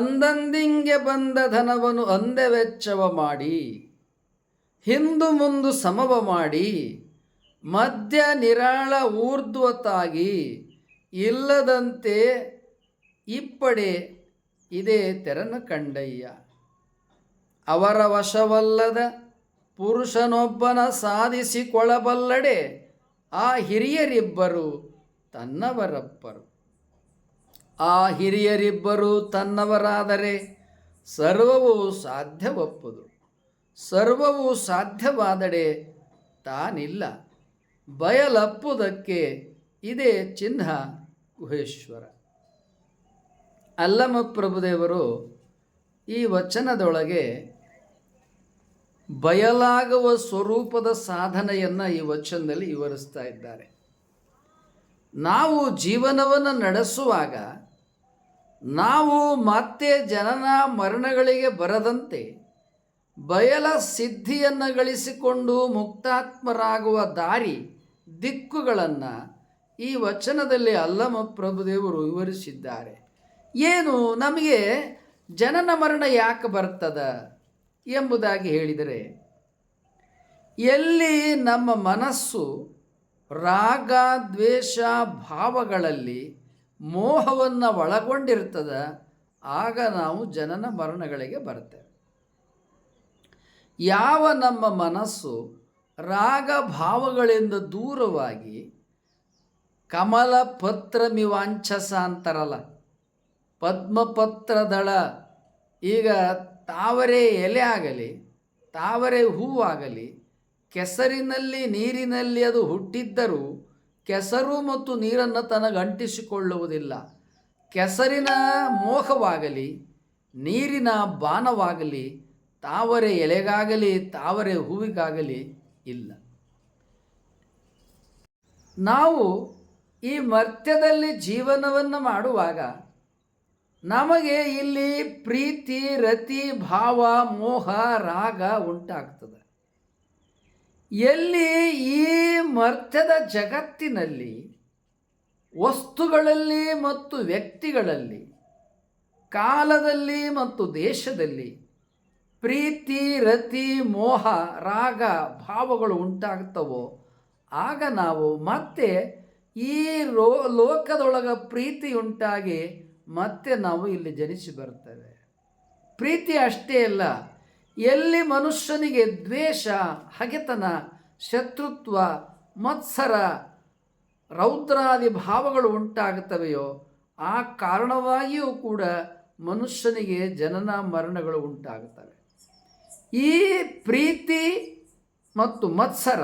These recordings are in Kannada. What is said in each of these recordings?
ಅಂದಂದಿಂಗೆ ಬಂದ ಧನವನ್ನು ಅಂದೆ ವೆಚ್ಚವ ಮಾಡಿ, ಹಿಂದು ಮುಂದು ಸಮವ ಮಾಡಿ, ಮಧ್ಯ ನಿರಾಳ ಊರ್ಧ್ವತಾಗಿ ಇಲ್ಲದಂತೆ ಇಪ್ಪಡೆ ಇದೇ ತೆರನ ಕಂಡಯ್ಯ. ಅವರ ವಶವಲ್ಲದ ಪುರುಷನೊಬ್ಬನ ಸಾಧಿಸಿಕೊಳ್ಳಬಲ್ಲಡೆ ಆ ಹಿರಿಯರಿಬ್ಬರು ತನ್ನವರಪ್ಪರು ಆ ಹಿರಿಯರಿಬ್ಬರು ತನ್ನವರಾದರೆ ಸರ್ವವೂ ಸಾಧ್ಯವಪ್ಪದು. ಸರ್ವವೂ ಸಾಧ್ಯವಾದಡೆ ತಾನಿಲ್ಲ. ಬಯಲಪ್ಪುದಕ್ಕೆ ಇದೇ ಚಿಹ್ನ ಗುಹೇಶ್ವರ. ಅಲ್ಲಮ ಪ್ರಭುದೇವರು ಈ ವಚನದೊಳಗೆ ಬಯಲಾಗುವ ಸ್ವರೂಪದ ಸಾಧನೆಯನ್ನು ಈ ವಚನದಲ್ಲಿ ವಿವರಿಸ್ತಾ ಇದ್ದಾರೆ. ನಾವು ಜೀವನವನ್ನು ನಡೆಸುವಾಗ ನಾವು ಮತ್ತೆ ಜನನ ಮರಣಗಳಿಗೆ ಬರದಂತೆ ಬಯಲ ಸಿದ್ಧಿಯನ್ನು ಗಳಿಸಿಕೊಂಡು ಮುಕ್ತಾತ್ಮರಾಗುವ ದಾರಿ ದಿಕ್ಕುಗಳನ್ನು ಈ ವಚನದಲ್ಲಿ ಅಲ್ಲಮ ಪ್ರಭುದೇವರು ವಿವರಿಸಿದ್ದಾರೆ. ಏನು ನಮಗೆ ಜನನ ಮರಣ ಯಾಕೆ ಬರ್ತದ ಎಂಬುದಾಗಿ ಹೇಳಿದರೆ, ಎಲ್ಲಿ ನಮ್ಮ ಮನಸ್ಸು ರಾಗ ದ್ವೇಷ ಭಾವಗಳಲ್ಲಿ ಮೋಹವನ್ನು ಒಳಗೊಂಡಿರ್ತದೆ, ಆಗ ನಾವು ಜನನ ಮರಣಗಳಿಗೆ ಬರ್ತೇವೆ ಯಾವ ನಮ್ಮ ಮನಸ್ಸು ರಾಗ ಭಾವಗಳಿಂದ ದೂರವಾಗಿ ಕಮಲ ಪತ್ರ ಮಿವಾಂಛಸ ಅಂತಾರಲ್ಲ, ಪದ್ಮಪತ್ರದಳ, ಈಗ ತಾವರೆ ಎಲೆ ಆಗಲಿ, ತಾವರೆ ಹೂವಾಗಲಿ, ಕೆಸರಿನಲ್ಲಿ ನೀರಿನಲ್ಲಿ ಅದು ಹುಟ್ಟಿದ್ದರೂ ಕೆಸರು ಮತ್ತು ನೀರನ್ನು ತನಗಂಟಿಸಿಕೊಳ್ಳುವುದಿಲ್ಲ ಕೆಸರಿನ ಮೋಹವಾಗಲಿ, ನೀರಿನ ಬಾನವಾಗಲಿ, ತಾವರೆ ಎಲೆಗಾಗಲಿ, ತಾವರೆ ಹೂವಿಗಾಗಲಿ ಇಲ್ಲ. ನಾವು ಈ ಮರ್ತ್ಯದಲ್ಲಿ ಜೀವನವನ್ನು ಮಾಡುವಾಗ ನಮಗೆ ಇಲ್ಲಿ ಪ್ರೀತಿ, ರತಿ, ಭಾವ, ಮೋಹ, ರಾಗ ಉಂಟಾಗ್ತದೆ. ಎಲ್ಲಿ ಈ ಮರ್ತ್ಯದ ಜಗತ್ತಿನಲ್ಲಿ, ವಸ್ತುಗಳಲ್ಲಿ ಮತ್ತು ವ್ಯಕ್ತಿಗಳಲ್ಲಿ, ಕಾಲದಲ್ಲಿ ಮತ್ತು ದೇಶದಲ್ಲಿ ಪ್ರೀತಿ, ರತಿ, ಮೋಹ, ರಾಗ ಭಾವಗಳು ಉಂಟಾಗ್ತವೋ, ಆಗ ನಾವು ಮತ್ತೆ ಈ ರೋ, ಲೋಕದೊಳಗ ಪ್ರೀತಿ ಉಂಟಾಗಿ ಮತ್ತೆ ನಾವು ಇಲ್ಲಿ ಜನಿಸಿ ಬರ್ತೇವೆ ಪ್ರೀತಿ ಅಷ್ಟೇ ಅಲ್ಲ ಎಲ್ಲಿ ಮನುಷ್ಯನಿಗೆ ದ್ವೇಷ, ಹಗೆತನ, ಶತ್ರುತ್ವ, ಮತ್ಸರ, ರೌದ್ರಾದಿ ಭಾವಗಳು ಉಂಟಾಗುತ್ತವೆಯೋ, ಆ ಕಾರಣವಾಗಿಯೂ ಕೂಡ ಮನುಷ್ಯನಿಗೆ ಜನನ ಮರಣಗಳು ಉಂಟಾಗುತ್ತವೆ. ಈ ಪ್ರೀತಿ ಮತ್ತು ಮತ್ಸರ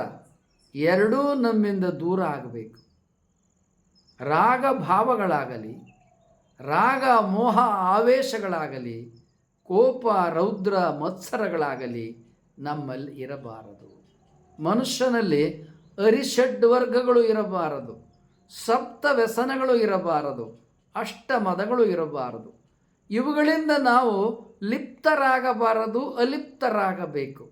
ಎರಡೂ ನಮ್ಮಿಂದ ದೂರ ಆಗಬೇಕು. ರಾಗ ಭಾವಗಳಾಗಲಿ, ರಾಗ ಮೋಹ ಆವೇಶಗಳಾಗಲಿ ಕೋಪ, ರೌದ್ರ, ಮತ್ಸರಗಳಾಗಲಿ ನಮ್ಮಲ್ಲಿ ಇರಬಾರದು. ಮನುಷ್ಯನಲ್ಲಿ ಅರಿಷಡ್ ವರ್ಗಗಳು ಇರಬಾರದು. ಸಪ್ತ ವ್ಯಸನಗಳು ಇರಬಾರದು. ಅಷ್ಟ ಮದಗಳು ಇರಬಾರದು. ಇವುಗಳಿಂದ ನಾವು ಲಿಪ್ತರಾಗಬಾರದು, ಅಲಿಪ್ತರಾಗಬೇಕು.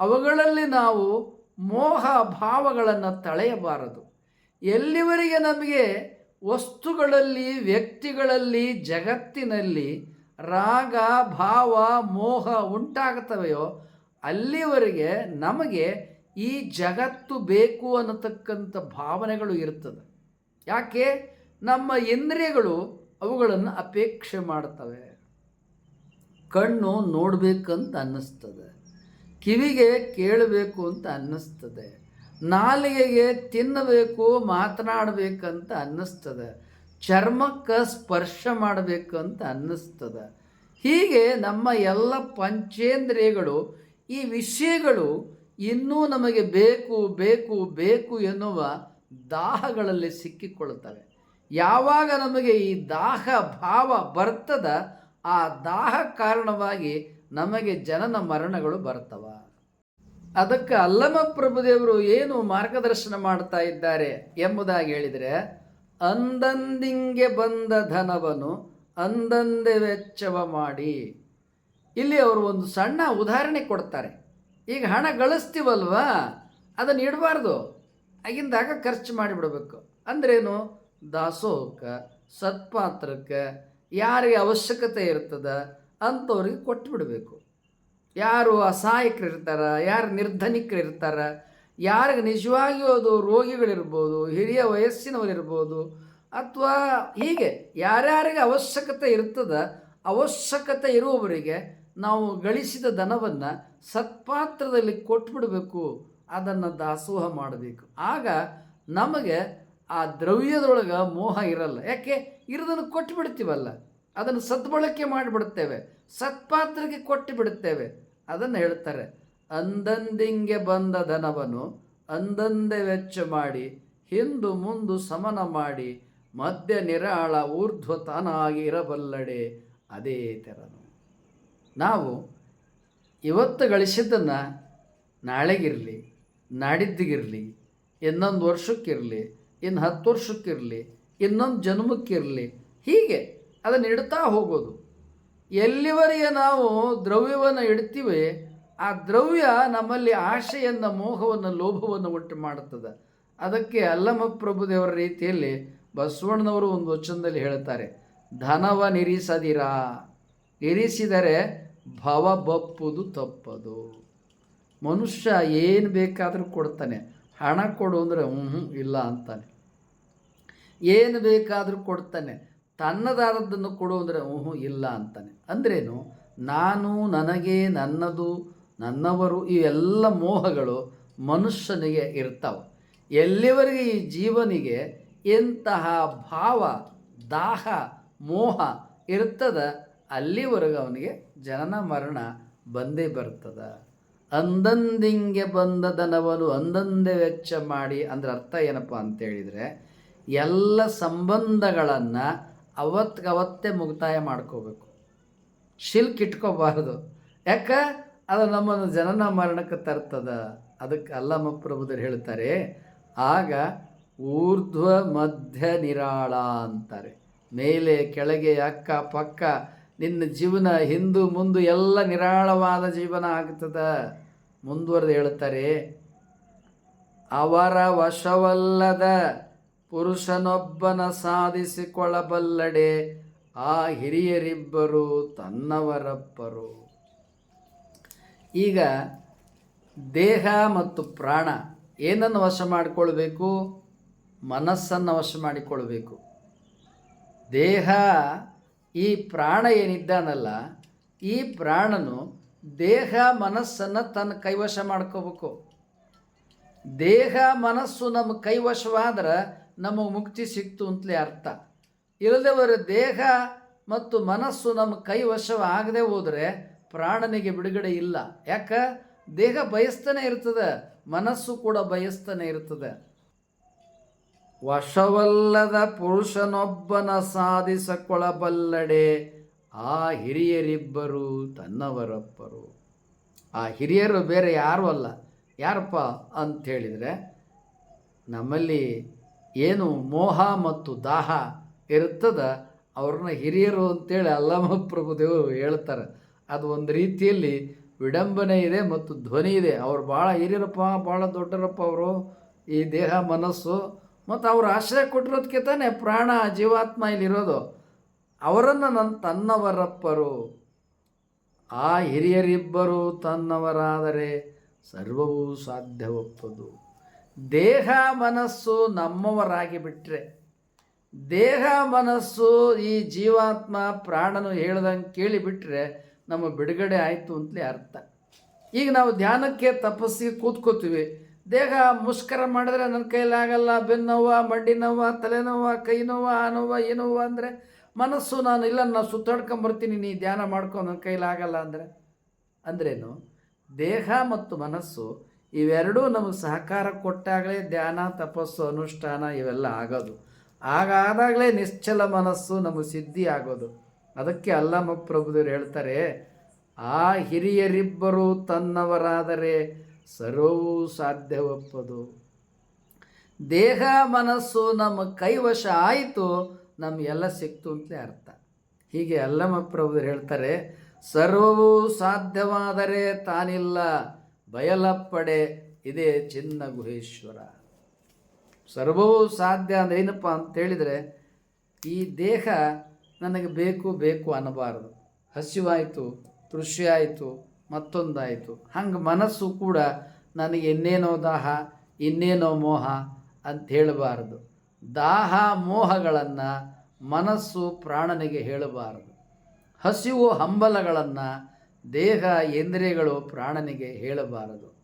ಅವುಗಳಲ್ಲಿ ನಾವು ಮೋಹ ಭಾವಗಳನ್ನು ತಳೆಯಬಾರದು. ಎಲ್ಲಿವರೆಗೆ ನಮಗೆ ವಸ್ತುಗಳಲ್ಲಿ, ವ್ಯಕ್ತಿಗಳಲ್ಲಿ, ಜಗತ್ತಿನಲ್ಲಿ ರಾಗ, ಭಾವ, ಮೋಹ ಉಂಟಾಗುತ್ತವೆಯೋ ಅಲ್ಲಿವರೆಗೆ ನಮಗೆ ಈ ಜಗತ್ತು ಬೇಕು ಅನ್ನತಕ್ಕಂಥ ಭಾವನೆಗಳು ಇರ್ತದೆ. ಯಾಕೆ? ನಮ್ಮ ಇಂದ್ರಿಯಗಳು ಅವುಗಳನ್ನು ಅಪೇಕ್ಷೆ ಮಾಡ್ತವೆ. ಕಣ್ಣು ನೋಡಬೇಕಂತ ಅನ್ನಿಸ್ತದೆ. ಕಿವಿಗೆ ಕೇಳಬೇಕು ಅಂತ ಅನ್ನಿಸ್ತದೆ. ನಾಲಿಗೆಗೆ ತಿನ್ನಬೇಕು, ಮಾತನಾಡಬೇಕಂತ ಅನ್ನಿಸ್ತದೆ. ಚರ್ಮಕ್ಕೆ ಸ್ಪರ್ಶ ಮಾಡಬೇಕು ಅಂತ ಅನ್ನಿಸ್ತದೆ. ಹೀಗೆ ನಮ್ಮ ಎಲ್ಲ ಪಂಚೇಂದ್ರಿಯಗಳು, ಈ ವಿಷಯಗಳು ಇನ್ನೂ ನಮಗೆ ಬೇಕು ಬೇಕು ಬೇಕು ಎನ್ನುವ ದಾಹಗಳಲ್ಲಿ ಸಿಕ್ಕಿಕೊಳ್ಳುತ್ತವೆ. ಯಾವಾಗ ನಮಗೆ ಈ ದಾಹ ಭಾವ ಬರ್ತದ, ಆ ದಾಹ ಕಾರಣವಾಗಿ ನಮಗೆ ಜನನ ಮರಣಗಳು ಬರ್ತವ. ಅದಕ್ಕೆ ಅಲ್ಲಮ ಪ್ರಭುದೇವರು ಏನು ಮಾರ್ಗದರ್ಶನ ಮಾಡ್ತಾ ಇದ್ದಾರೆ ಎಂಬುದಾಗಿ ಹೇಳಿದರೆ ಅಂದಂದಿಂಗೆ ಬಂದ ಧನವನ್ನು ಅಂದಂದೆ ವೆಚ್ಚವ ಮಾಡಿ. ಇಲ್ಲಿ ಅವರು ಒಂದು ಸಣ್ಣ ಉದಾಹರಣೆ ಕೊಡ್ತಾರೆ. ಈಗ ಹಣ ಗಳಿಸ್ತೀವಲ್ವಾ? ಅದನ್ನು ಇಡಬಾರ್ದು. ಆಗಿಂದಾಗ ಖರ್ಚು ಮಾಡಿಬಿಡಬೇಕು. ಅಂದ್ರೇನು? ದಾಸೋಹಕ್ಕೆ ಸತ್ಪಾತ್ರಕ್ಕೆ ಯಾರಿಗೆ ಅವಶ್ಯಕತೆ ಇರ್ತದೆ ಅಂಥವ್ರಿಗೆ ಕೊಟ್ಟು ಬಿಡಬೇಕು ಯಾರು ಅಸಹಾಯಕರಿರ್ತಾರ, ಯಾರು ನಿರ್ಧನಿಕರಿರ್ತಾರ ಯಾರಿಗೆ ನಿಜವಾಗಿಯೂ ಅದು ರೋಗಿಗಳಿರ್ಬೋದು, ಹಿರಿಯ ವಯಸ್ಸಿನವರಿರ್ಬೋದು, ಅಥವಾ ಹೀಗೆ ಯಾರ್ಯಾರಿಗೆ ಅವಶ್ಯಕತೆ ಇರ್ತದ, ಅವಶ್ಯಕತೆ ಇರುವವರಿಗೆ ನಾವು ಗಳಿಸಿದ ಧನವನ್ನು ಸತ್ಪಾತ್ರದಲ್ಲಿ ಕೊಟ್ಬಿಡಬೇಕು. ಅದನ್ನು ದಾಸೋಹ ಮಾಡಬೇಕು. ಆಗ ನಮಗೆ ಆ ದ್ರವ್ಯದೊಳಗೆ ಮೋಹ ಇರಲ್ಲ. ಯಾಕೆ? ಇರೋದನ್ನು ಕೊಟ್ಟು ಬಿಡ್ತೀವಲ್ಲ ಅದನ್ನು ಸದ್ಬಳಕೆ ಮಾಡಿಬಿಡುತ್ತೇವೆ ಸತ್ಪಾತ್ರಕ್ಕೆ ಕೊಟ್ಟು ಬಿಡುತ್ತೇವೆ ಅದನ್ನು ಹೇಳ್ತಾರೆ. ಅಂದಂದಿಂಗೆ ಬಂದ ಧನವನ್ನು ಅಂದಂದೆ ವೆಚ್ಚ ಮಾಡಿ, ಹಿಂದು ಮುಂದು ಸಮನ ಮಾಡಿ ಮಧ್ಯ ನಿರಾಳ ಊರ್ಧ್ವ ತಾನಾಗಿ ಇರಬಲ್ಲಡೆ ಅದೇ ತೆರನು. ನಾವು ಇವತ್ತು ಗಳಿಸಿದ್ದನ್ನು ನಾಳೆಗಿರಲಿ, ನಾಡಿದ್ದಿಗಿರಲಿ, ಇನ್ನೊಂದು ವರ್ಷಕ್ಕಿರಲಿ, ಇನ್ನು ಹತ್ತು ವರ್ಷಕ್ಕಿರಲಿ, ಇನ್ನೊಂದು ಜನ್ಮಕ್ಕಿರಲಿ, ಹೀಗೆ ಅದನ್ನು ಇಡ್ತಾ ಹೋಗೋದು. ಎಲ್ಲಿವರೆಗೆ ನಾವು ದ್ರವ್ಯವನ್ನು ಇಡ್ತೀವಿ ಆ ದ್ರವ್ಯ ನಮ್ಮಲ್ಲಿ ಆಶೆಯನ್ನು, ಮೋಹವನ್ನು, ಲೋಭವನ್ನು ಉಂಟು ಮಾಡುತ್ತದೆ. ಅದಕ್ಕೆ ಅಲ್ಲಮ ಪ್ರಭುದೇವರ ರೀತಿಯಲ್ಲಿ ಬಸವಣ್ಣನವರು ಒಂದು ವಚನದಲ್ಲಿ ಹೇಳ್ತಾರೆ, ಧನವ ನಿರೀಸದಿರಾ, ಇರಿಸಿದರೆ ಭವ ಬಪ್ಪುದು ತಪ್ಪದು. ಮನುಷ್ಯ ಏನು ಬೇಕಾದರೂ ಕೊಡ್ತಾನೆ, ಹಣ ಕೊಡು ಅಂದರೆ ಹ್ಞೂ ಇಲ್ಲ ಅಂತಾನೆ. ಏನು ಬೇಕಾದರೂ ಕೊಡ್ತಾನೆ, ತನ್ನದಾದದ್ದನ್ನು ಕೊಡು ಅಂದರೆ ಹ್ಞೂ ಇಲ್ಲ ಅಂತಾನೆ. ಅಂದ್ರೇನು, ನಾನು ನನಗೆ ನನ್ನದು ನನ್ನವರು ಈ ಎಲ್ಲ ಮೋಹಗಳು ಮನುಷ್ಯನಿಗೆ ಇರ್ತಾವೆ. ಎಲ್ಲಿವರೆಗೆ ಈ ಜೀವನಿಗೆ ಇಂತಹ ಭಾವ, ದಾಹ, ಮೋಹ ಇರ್ತದ, ಅಲ್ಲಿವರೆಗೂ ಅವನಿಗೆ ಜನನ ಮರಣ ಬಂದೇ ಬರ್ತದ. ಅಂದಂದಿಂಗೆ ಬಂದ ದನವನು ಅಂದಂದೇ ವೆಚ್ಚ ಮಾಡಿ ಅಂದ್ರೆ ಅರ್ಥ ಏನಪ್ಪ ಅಂತ ಹೇಳಿದರೆ ಎಲ್ಲ ಸಂಬಂಧಗಳನ್ನು ಅವತ್ತಿಗವತ್ತೇ ಮುಕ್ತಾಯ ಮಾಡ್ಕೋಬೇಕು. ಶಿಲ್ಕ್ ಇಟ್ಕೋಬಾರ್ದು. ಯಾಕೆ? ಅದು ನಮ್ಮನ್ನು ಜನನ ಮರಣಕ್ಕೆ ತರ್ತದ. ಅದಕ್ಕೆ ಅಲ್ಲಮ್ಮ ಪ್ರಭುದರು ಹೇಳ್ತಾರೆ, ಆಗ ಊರ್ಧ್ವ ಮಧ್ಯ ನಿರಾಳ ಅಂತಾರೆ. ಮೇಲೆ, ಕೆಳಗೆ, ಅಕ್ಕ, ಪಕ್ಕ, ನಿನ್ನ ಜೀವನ, ಹಿಂದು, ಮುಂದು ಎಲ್ಲ ನಿರಾಳವಾದ ಜೀವನ ಆಗ್ತದ. ಮುಂದುವರೆದು ಹೇಳ್ತಾರೆ, ಅವರ ವಶವಲ್ಲದ ಪುರುಷನೊಬ್ಬನ ಸಾಧಿಸಿಕೊಳ್ಳಬಲ್ಲಡೆ, ಆ ಹಿರಿಯರಿಬ್ಬರು ತನ್ನವರಪ್ಪರು ಈಗ ದೇಹ ಮತ್ತು ಪ್ರಾಣ ಏನನ್ನು ವಶ ಮಾಡಿಕೊಳ್ಬೇಕು? ಮನಸ್ಸನ್ನು ವಶ ಮಾಡಿಕೊಳ್ಬೇಕು. ದೇಹ ಈ ಪ್ರಾಣ ಏನಿದ್ದಾನಲ್ಲ, ಈ ಪ್ರಾಣನು ದೇಹ ಮನಸ್ಸನ್ನು ತನ್ನ ಕೈವಶ ಮಾಡ್ಕೋಬೇಕು. ದೇಹ ಮನಸ್ಸು ನಮ್ಮ ಕೈವಶವಾದ್ರೆ ನಮಗೆ ಮುಕ್ತಿ ಸಿಕ್ತು ಅಂತಲೇ ಅರ್ಥ. ಇಲ್ಲದವರ ದೇಹ ಮತ್ತು ಮನಸ್ಸು ನಮ್ಮ ಕೈವಶವಾಗದೆ ಹೋದರೆ ಪ್ರಾಣನಿಗೆ ಬಿಡುಗಡೆ ಇಲ್ಲ. ಯಾಕ? ದೇಹ ಬಯಸ್ತಾನೆ ಇರ್ತದೆ, ಮನಸ್ಸು ಕೂಡ ಬಯಸ್ತಾನೆ ಇರ್ತದೆ. ವಶವಲ್ಲದ ಪುರುಷನೊಬ್ಬನ ಸಾಧಿಸಕೊಳ್ಳಬಲ್ಲಡೆ ಆ ಹಿರಿಯರಿಬ್ಬರು ತನ್ನವರಪ್ಪರು ಆ ಹಿರಿಯರು ಬೇರೆ ಯಾರೂ ಅಲ್ಲ. ಯಾರಪ್ಪ ಅಂತ ಹೇಳಿದರೆ ನಮ್ಮಲ್ಲಿ ಏನು ಮೋಹ ಮತ್ತು ದಾಹ ಇರ್ತದ, ಅವ್ರನ್ನ ಹಿರಿಯರು ಅಂತೇಳಿ ಅಲ್ಲಮ ಪ್ರಭುದೇವರು ಹೇಳ್ತಾರೆ. ಅದು ಒಂದು ರೀತಿಯಲ್ಲಿ ವಿಡಂಬನೆ ಇದೆ ಮತ್ತು ಧ್ವನಿ ಇದೆ. ಅವ್ರು ಭಾಳ ಹಿರಿಯರಪ್ಪ ಭಾಳ ದೊಡ್ಡರಪ್ಪ ಅವರು. ಈ ದೇಹ, ಮನಸ್ಸು ಮತ್ತು ಅವರು ಆಶ್ರಯ ಕೊಟ್ಟಿರೋದಕ್ಕೆ ತಾನೇ ಪ್ರಾಣ, ಜೀವಾತ್ಮ ಇಲ್ಲಿರೋದು. ಅವರನ್ನು ನನ್ನ ತನ್ನವರಪ್ಪರು. ಆ ಹಿರಿಯರಿಬ್ಬರು ತನ್ನವರಾದರೆ ಸರ್ವವೂ ಸಾಧ್ಯವಪ್ಪದು. ದೇಹ, ಮನಸ್ಸು ನಮ್ಮವರಾಗಿ ಬಿಟ್ಟರೆ ದೇಹ, ಮನಸ್ಸು ಈ ಜೀವಾತ್ಮ ಪ್ರಾಣನು ಹೇಳ್ದಂಗೆ ಕೇಳಿಬಿಟ್ರೆ ನಮ್ಮ ಬಿಡುಗಡೆ ಆಯಿತು ಅಂತಲೇ ಅರ್ಥ. ಈಗ ನಾವು ಧ್ಯಾನಕ್ಕೆ ತಪಸ್ಸಿಗೆ ಕೂತ್ಕೋತೀವಿ. ದೇಹ ಮುಷ್ಕರ ಮಾಡಿದ್ರೆ ನನ್ನ ಕೈಲಾಗಲ್ಲ ಬೆನ್ನೋವ ಮಂಡಿ ನೋವ ತಲೆನೋವ ಕೈ ನೋವ ಆ ನೋವ ಈ ನೋವ ಅಂದರೆ ಮನಸ್ಸು ನಾನು ಇಲ್ಲ ನಾನು ಸುತ್ತಾಡ್ಕೊಂಬರ್ತೀನಿ, ನೀ ಧ್ಯಾನ ಮಾಡ್ಕೊ, ನನ್ನ ಕೈಲಾಗಲ್ಲ ಅಂದರೆ. ಅಂದ್ರೇನು? ದೇಹ ಮತ್ತು ಮನಸ್ಸು ಇವೆರಡೂ ನಮಗೆ ಸಹಕಾರ ಕೊಟ್ಟಾಗಲೇ ಧ್ಯಾನ, ತಪಸ್ಸು, ಅನುಷ್ಠಾನ ಇವೆಲ್ಲ ಆಗೋದು. ಆಗಾದಾಗಲೇ ನಿಶ್ಚಲ ಮನಸ್ಸು ನಮಗೆ ಸಿದ್ಧಿ ಆಗೋದು ಅದಕ್ಕೆ ಅಲ್ಲಮ ಪ್ರಭುದೇವರು ಹೇಳ್ತಾರೆ, ಆ ಹಿರಿಯರಿಬ್ಬರು ತನ್ನವರಾದರೆ ಸರ್ವವೂ ಸಾಧ್ಯವಪ್ಪದು. ದೇಹ ಮನಸ್ಸು ನಮ್ಮ ಕೈವಶ ಆಯಿತು, ನಮಗೆಲ್ಲ ಸಿಕ್ತು ಅಂತಲೇ ಅರ್ಥ. ಹೀಗೆ ಅಲ್ಲಮ ಪ್ರಭುದೇವರು ಹೇಳ್ತಾರೆ, ಸರ್ವವೂ ಸಾಧ್ಯವಾದರೆ ತಾನಿಲ್ಲ, ಬಯಲಪ್ಪಡೆ, ಇದೇ ಚಿನ್ನ ಗುಹೇಶ್ವರ. ಸರ್ವವೂ ಸಾಧ್ಯ ಅಂದ್ರೆ ಏನಪ್ಪ ಅಂತ ಹೇಳಿದರೆ, ಈ ದೇಹ ನನಗೆ ಬೇಕು ಬೇಕು ಅನ್ನಬಾರದು. ಹಸಿವಾಯಿತು ತೃಷಿಯಾಯಿತು ಮತ್ತೊಂದಾಯಿತು. ಹಂಗೆ ಮನಸ್ಸು ಕೂಡ ನನಗೆ ಇನ್ನೇನೋ ದಾಹ, ಇನ್ನೇನೋ ಮೋಹ ಅಂತ ಹೇಳಬಾರದು. ದಾಹ, ಮೋಹಗಳನ್ನು ಮನಸ್ಸು ಪ್ರಾಣನಿಗೆ ಹೇಳಬಾರದು. ಹಸಿವು, ಹಂಬಲಗಳನ್ನು ದೇಹ, ಇಂದ್ರಿಯಗಳು ಪ್ರಾಣನಿಗೆ ಹೇಳಬಾರದು.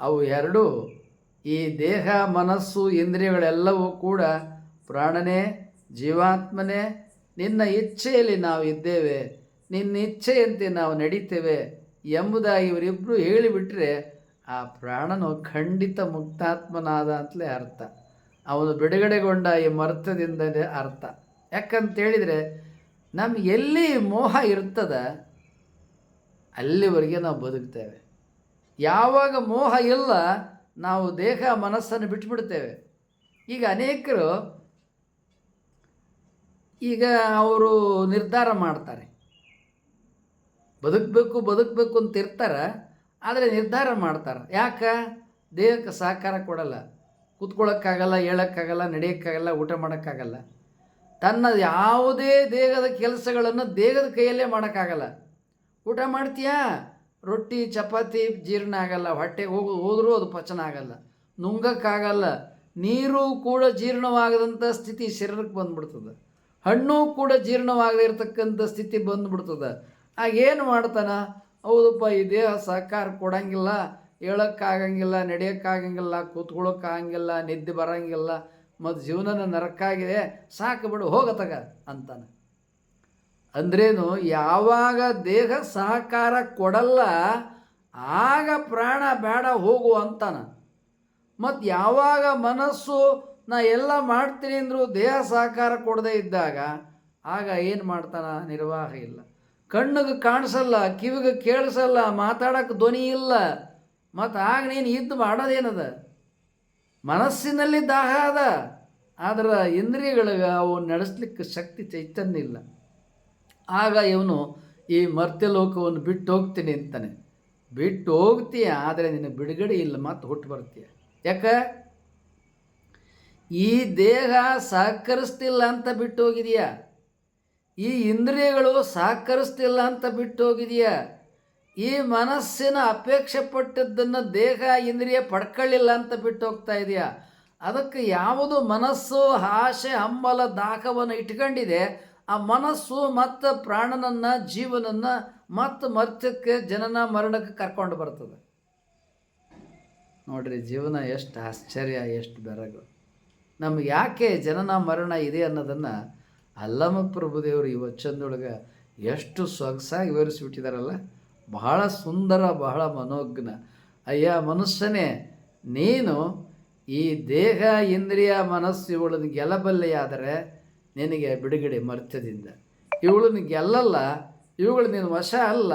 ಅವು ಎರಡೂ ಈ ದೇಹ, ಮನಸ್ಸು, ಇಂದ್ರಿಯಗಳೆಲ್ಲವೂ ಕೂಡ ಪ್ರಾಣನೇ, ಜೀವಾತ್ಮನೇ ನಿನ್ನ ಇಚ್ಛೆಯಲ್ಲಿ ನಾವು ಇದ್ದೇವೆ, ನಿನ್ನ ಇಚ್ಛೆಯಂತೆ ನಾವು ನಡೀತೇವೆ ಎಂಬುದಾಗಿ ಇವರಿಬ್ಬರು ಹೇಳಿಬಿಟ್ರೆ ಆ ಪ್ರಾಣನು ಖಂಡಿತ ಮುಕ್ತಾತ್ಮನಾದ ಅಂತಲೇ ಅರ್ಥ. ಅವನು ಬಿಡುಗಡೆಗೊಂಡ ಈ ಮರ್ತದಿಂದಲೇ ಅರ್ಥ. ಯಾಕಂತೇಳಿದರೆ ನಮ್ಗೆ ಎಲ್ಲಿ ಮೋಹ ಇರ್ತದ ಅಲ್ಲಿವರೆಗೆ ನಾವು ಬದುಕ್ತೇವೆ. ಯಾವಾಗ ಮೋಹ ಇಲ್ಲ ನಾವು ದೇಹ ಮನಸ್ಸನ್ನು ಬಿಟ್ಬಿಡ್ತೇವೆ. ಈಗ ಅನೇಕರು ಈಗ ಅವರು ನಿರ್ಧಾರ ಮಾಡ್ತಾರೆ. ಬದುಕಬೇಕು ಬದುಕಬೇಕು ಅಂತ ಇರ್ತಾರೆ, ಆದರೆ ನಿರ್ಧಾರ ಮಾಡ್ತಾರೆ. ಯಾಕೆ? ದೇಹಕ್ಕೆ ಸಹಕಾರ ಕೊಡಲ್ಲ. ಕೂತ್ಕೊಳ್ಳೋಕ್ಕಾಗಲ್ಲ, ಹೇಳೋಕ್ಕಾಗಲ್ಲ, ನಡೆಯೋಕ್ಕಾಗಲ್ಲ, ಊಟ ಮಾಡೋಕ್ಕಾಗಲ್ಲ. ತನ್ನ ಯಾವುದೇ ದೇಹದ ಕೆಲಸಗಳನ್ನು ದೇಹದ ಕೈಯಲ್ಲೇ ಮಾಡೋಕ್ಕಾಗಲ್ಲ. ಊಟ ಮಾಡ್ತೀಯಾ? ರೊಟ್ಟಿ, ಚಪಾತಿ, ಜೀರ್ಣ ಆಗಲ್ಲ. ಹೊಟ್ಟೆಗೆ ಹೋಗು, ಹೋದರೂ ಅದು ಪಚನ ಆಗಲ್ಲ. ನುಂಗಕ್ಕಾಗಲ್ಲ. ನೀರು ಕೂಡ ಜೀರ್ಣವಾಗದಂಥ ಸ್ಥಿತಿ ಶರೀರಕ್ಕೆ ಬಂದ್ಬಿಡ್ತದೆ. ಹಣ್ಣು ಕೂಡ ಜೀರ್ಣವಾಗದೇ ಇರತಕ್ಕಂಥ ಸ್ಥಿತಿ ಬಂದ್ಬಿಡ್ತದೆ. ಆಗ ಏನು ಮಾಡ್ತಾನ? ಹೌದಪ್ಪ, ಈ ದೇಹ ಸಹಕಾರ ಕೊಡಂಗಿಲ್ಲ, ಹೇಳೋಕ್ಕಾಗಂಗಿಲ್ಲ, ನಡೆಯೋಕ್ಕಾಗಂಗಿಲ್ಲ, ಕೂತ್ಕೊಳ್ಳೋಕ್ಕಾಗಂಗಿಲ್ಲ, ನಿದ್ದೆ ಬರೋಂಗಿಲ್ಲ ಮತ್ತು ಜೀವನನ ನರಕಾಗಿದೆ ಸಾಕು ಬಿಡು ಹೋಗತಗ ಅಂತಾನೆ. ಅಂದ್ರೇನು, ಯಾವಾಗ ದೇಹ ಸಹಕಾರ ಕೊಡಲ್ಲ, ಆಗ ಪ್ರಾಣ ಬೇಡ ಹೋಗು ಅಂತಾನ. ಮತ್ತು ಯಾವಾಗ ಮನಸ್ಸು ನಾ ಎಲ್ಲ ಮಾಡ್ತೀನಿ ಅಂದರೂ ದೇಹ ಸಹಕಾರ ಕೊಡದೇ ಇದ್ದಾಗ, ಆಗ ಏನು ಮಾಡ್ತಾನ? ನಿರ್ವಾಹ ಇಲ್ಲ. ಕಣ್ಣಿಗೆ ಕಾಣಿಸಲ್ಲ, ಕಿವಿಗೆ ಕೇಳಿಸಲ್ಲ ಮಾತಾಡೋಕ್ಕೆ ಧ್ವನಿ ಇಲ್ಲ. ಮತ್ತು ಆಗ ನೀನು ಇದ್ದು ಮಾಡೋದೇನದ? ಮನಸ್ಸಿನಲ್ಲಿ ದಾಹ ಅದ, ಆದ್ರೆ ಇಂದ್ರಿಯಗಳಿಗೆ ಅವು ನಡೆಸ್ಲಿಕ್ಕೆ ಶಕ್ತಿ ಚೈತನ್ಯ ಇಲ್ಲ. ಆಗ ಇವನು, ಈ ಮರ್ತ್ಯಲೋಕವನ್ನು ಬಿಟ್ಟು ಹೋಗ್ತೀನಿ ಅಂತಾನೆ. ಬಿಟ್ಟು ಹೋಗ್ತೀಯ, ಆದರೆ ನಿನ್ನ ಬಿಡುಗಡೆ ಇಲ್ಲ. ಮತ್ತು ಹುಟ್ಟು ಬರ್ತೀಯ. ಯಾಕೆ? ಈ ದೇಹ ಸಹಕರಿಸ್ತಿಲ್ಲ ಅಂತ ಬಿಟ್ಟು ಹೋಗಿದೆಯಾ ಈ ಇಂದ್ರಿಯಗಳು ಸಹಕರಿಸ್ತಿಲ್ಲ ಅಂತ ಬಿಟ್ಟು ಹೋಗಿದೆಯಾ ಈ ಮನಸ್ಸಿನ ಅಪೇಕ್ಷೆ ಪಟ್ಟದ್ದನ್ನು ದೇಹ, ಇಂದ್ರಿಯ ಪಡ್ಕೊಳ್ಳಿಲ್ಲ ಅಂತ ಬಿಟ್ಟು ಹೋಗ್ತಾ ಇದೆಯಾ? ಅದಕ್ಕೆ ಯಾವುದು ಮನಸ್ಸು ಆಶೆ ಹಂಬಲ, ದಾಹವನ್ನು ಇಟ್ಕೊಂಡಿದೆ, ಆ ಮನಸ್ಸು ಮತ್ತು ಪ್ರಾಣನನ್ನು, ಜೀವನನ್ನು ಮತ್ತು ಮರ್ತ್ಯಕ್ಕೆ, ಜನನ ಮರಣಕ್ಕೆ ಕರ್ಕೊಂಡು ಬರ್ತದೆ. ನೋಡ್ರಿ, ಜೀವನ ಎಷ್ಟು ಆಶ್ಚರ್ಯ, ಎಷ್ಟು ಬೆರಗು. ನಮ್ಗೆ ಯಾಕೆ ಜನನ ಮರಣ ಇದೆ ಅನ್ನೋದನ್ನು ಅಲ್ಲಮ ಪ್ರಭುದೇವರು ಈ ವಚನದೊಳಗೆ ಎಷ್ಟು ಸೊಗಸಾಗಿ ವಿವರಿಸಿಬಿಟ್ಟಿದಾರಲ್ಲ. ಬಹಳ ಸುಂದರ, ಬಹಳ ಮನೋಜ್ಞ. ಅಯ್ಯ, ಮನುಷ್ಯನೇ, ನೀನು ಈ ದೇಹ, ಇಂದ್ರಿಯ, ಮನಸ್ಸು ಇವಳನ್ನು ಗೆಲ್ಲಬಲ್ಲೆಯಾದರೆ ನಿನಗೆ ಬಿಡುಗಡೆ ಮರ್ತ್ಯದಿಂದ. ಇವಳನ್ನು ಗೆಲ್ಲಲ್ಲ, ಇವುಗಳು ನೀನು ವಶ ಅಲ್ಲ,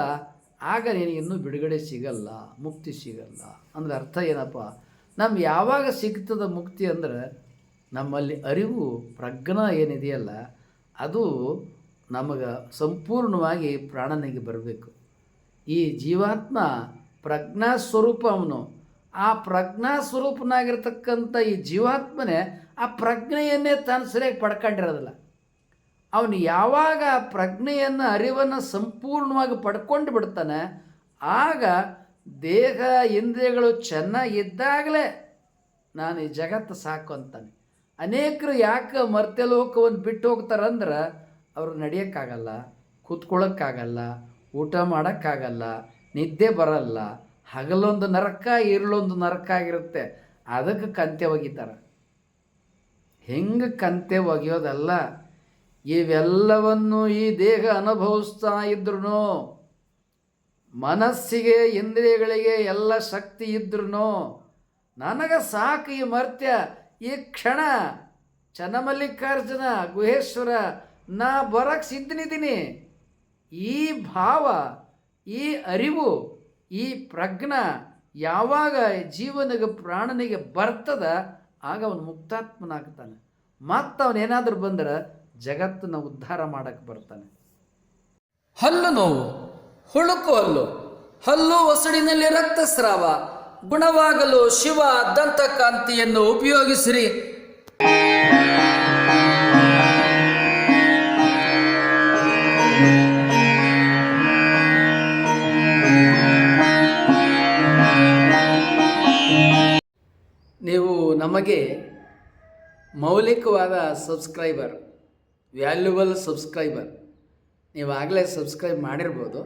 ಆಗ ನಿನಗಿನ್ನೂ ಬಿಡುಗಡೆ ಸಿಗಲ್ಲ, ಮುಕ್ತಿ ಸಿಗಲ್ಲ. ಅಂದ್ರೆ ಅರ್ಥ ಏನಪ್ಪ? ನಮ್ಗೆ ಯಾವಾಗ ಸಿಗ್ತದ ಮುಕ್ತಿ ಅಂದ್ರೆ ನಮ್ಮಲ್ಲಿ ಅರಿವು, ಪ್ರಜ್ಞಾ ಏನಿದೆಯಲ್ಲ, ಅದು ನಮಗೆ ಸಂಪೂರ್ಣವಾಗಿ ಪ್ರಾಣನಿಗೆ ಬರಬೇಕು. ಈ ಜೀವಾತ್ಮ ಪ್ರಜ್ಞಾ ಸ್ವರೂಪ ಅವನು. ಆ ಪ್ರಜ್ಞಾ ಸ್ವರೂಪನಾಗಿರ್ತಕ್ಕಂಥ ಈ ಜೀವಾತ್ಮನೇ ಆ ಪ್ರಜ್ಞೆಯನ್ನೇ ತಾನು ಸರಿಯಾಗಿ ಪಡ್ಕೊಂಡಿರೋದಿಲ್ಲ. ಅವನು ಯಾವಾಗ ಆ ಪ್ರಜ್ಞೆಯನ್ನು, ಅರಿವನ್ನು ಸಂಪೂರ್ಣವಾಗಿ ಪಡ್ಕೊಂಡು ಬಿಡ್ತಾನೆ, ಆಗ ದೇಹ, ಇಂದ್ರಿಯಗಳು ಚೆನ್ನಾಗಿದ್ದಾಗಲೇ ನಾನು ಈ ಜಗತ್ತು ಸಾಕು ಅಂತಾನೆ. ಅನೇಕರು ಯಾಕೆ ಮರ್ತ್ಯಲೋಕವನ್ನು ಬಿಟ್ಟು ಹೋಗ್ತಾರಂದ್ರೆ ಅವರು ನಡೆಯೋಕ್ಕಾಗಲ್ಲ ಕೂತ್ಕೊಳ್ಳೋಕ್ಕಾಗಲ್ಲ ಊಟ ಮಾಡೋಕ್ಕಾಗಲ್ಲ, ನಿದ್ದೆ ಬರಲ್ಲ, ಹಗಲೊಂದು ನರಕ ಇರಲೊಂದು ನರಕ ಆಗಿರುತ್ತೆ. ಅದಕ್ಕೆ ಕಂತೆ ಒಗಿತಾರೆ. ಹೆಂಗೆ ಕಂತೆ ಒಗೆಯೋದಲ್ಲ? ಇವೆಲ್ಲವನ್ನು ಈ ದೇಹ ಅನುಭವಿಸ್ತಾ ಇದ್ರು ಮನಸ್ಸಿಗೆ, ಇಂದ್ರಿಯಗಳಿಗೆ ಎಲ್ಲ ಶಕ್ತಿ ಇದ್ರು ನನಗೆ ಸಾಕು ಈ ಮರ್ತ್ಯ. ಈ ಕ್ಷಣ ಚನ್ನಮಲ್ಲಿಕಾರ್ಜುನ, ಗುಹೇಶ್ವರ, ನಾ ಬರಕ್ಕೆ ಸಿದ್ಧನಿದ್ದೀನಿ. ಈ ಭಾವ, ಈ ಅರಿವು, ಈ ಪ್ರಜ್ಞ ಯಾವಾಗ ಜೀವನಿಗೆ, ಪ್ರಾಣನಿಗೆ ಬರ್ತದ, ಆಗ ಅವನು ಮುಕ್ತಾತ್ಮನಾಗ್ತಾನೆ. ಮತ್ತು ಅವನೇನಾದರೂ ಬಂದ್ರೆ ಜಗತ್ತನ್ನು ಉದ್ಧಾರ ಮಾಡಕ್ಕೆ ಬರ್ತಾನೆ. ಹಲ್ಲು ನೋವು, ಹುಳುಕು ಹಲ್ಲು ಹಲ್ಲು ಒಸಡಿನಲ್ಲಿ ರಕ್ತಸ್ರಾವ ಗುಣವಾಗಲು ಶಿವ ದಂತಕಾಂತಿಯನ್ನು ಉಪಯೋಗಿಸಿರಿ. ನೀವು ನಮಗೆ ಮೌಲಿಕವಾದ ಸಬ್ಸ್ಕ್ರೈಬರ್, ವ್ಯಾಲ್ಯೂಬಲ್ ಸಬ್ಸ್ಕ್ರೈಬರ್ ನೀವು ಆಗಲೇ ಸಬ್ಸ್ಕ್ರೈಬ್ ಮಾಡಿರ್ಬೋದು.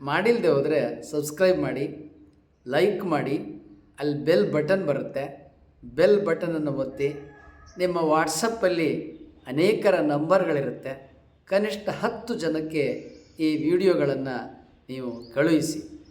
ಮಾಡಿಲ್ಲದೆ ಹೋದರೆ ಸಬ್ಸ್ಕ್ರೈಬ್ ಮಾಡಿ. ಲೈಕ್ ಮಾಡಿ, ಅಲ್ಲಿ ಬೆಲ್ ಬಟನ್ ಬರುತ್ತೆ. ಬೆಲ್ ಬಟನನ್ನು ಒತ್ತಿ, ನಿಮ್ಮ ವಾಟ್ಸಪ್ಪಲ್ಲಿ ಅನೇಕರ ನಂಬರ್ಗಳಿರುತ್ತೆ. ಕನಿಷ್ಠ ಹತ್ತು ಜನಕ್ಕೆ ಈ ವಿಡಿಯೋಗಳನ್ನು ನೀವು ಕಳುಹಿಸಿ.